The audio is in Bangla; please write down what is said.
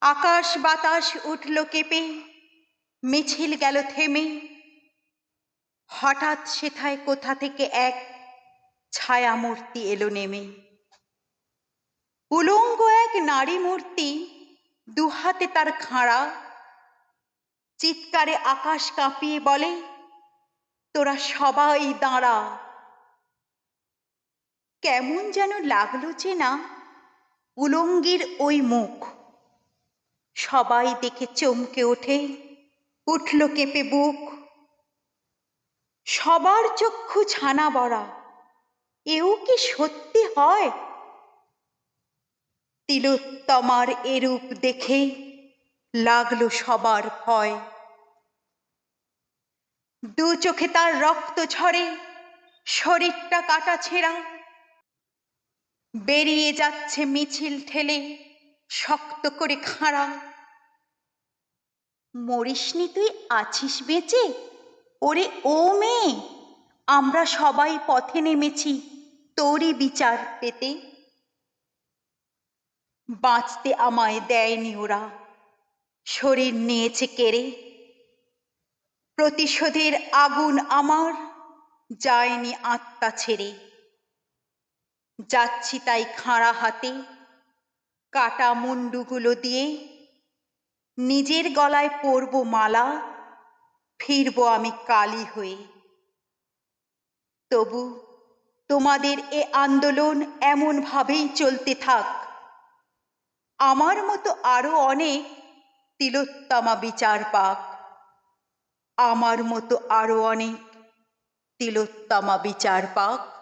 আকাশ বাতাস উঠল কেঁপে, মিছিল গেল থেমে। হঠাৎ সেথায় কোথা থেকে এক ছায়া মূর্তি এলো নেমে। উলঙ্গ এক নারী মূর্তি দুহাতে তার খাঁড়া, চিৎকারে আকাশ কাঁপিয়ে বলে, তোরা সবাই দাঁড়া। কেমন যেন লাগল চেনা উলঙ্গির ওই মুখ। সবাই দেখে চমকে ওঠে, উঠল কেঁপে বুক। সবার চক্ষু ছানা বড়া, এও কি সত্যি হয়? তিলোত্তমার এরূপ দেখে লাগল সবার ভয়। দু চোখে তার রক্ত ঝরে, শরীরটা কাটা ছেঁড়া। বেরিয়ে যাচ্ছে মিছিল ঠেলে, শক্ত করে খাঁড়া। মরিসনি তুই, আছিস বেঁচে? ওরে ও মেয়ে, আমরা সবাই পথে নেমেছি তোরই বিচার পেতে। বাঁচতে আমায় দেয়নি ওরা, শরীর নিয়েছে কেড়ে। প্রতিশোধের আগুন আমার, যায়নি আত্মা ছেড়ে। যাচ্ছি তাই খাঁড়া হাতে, কাটা মুন্ডুগুলো দিয়ে। নিজের গলায় পরব মালা, ফিরব আমি কালী হয়ে। তবু তোমাদের এ আন্দোলন এমনভাবেই চলতে থাক। আমার মতো আরও অনেক তিলোত্তমা বিচার পাক। আমার মতো আরও অনেক তিলোত্তমা বিচার পাক।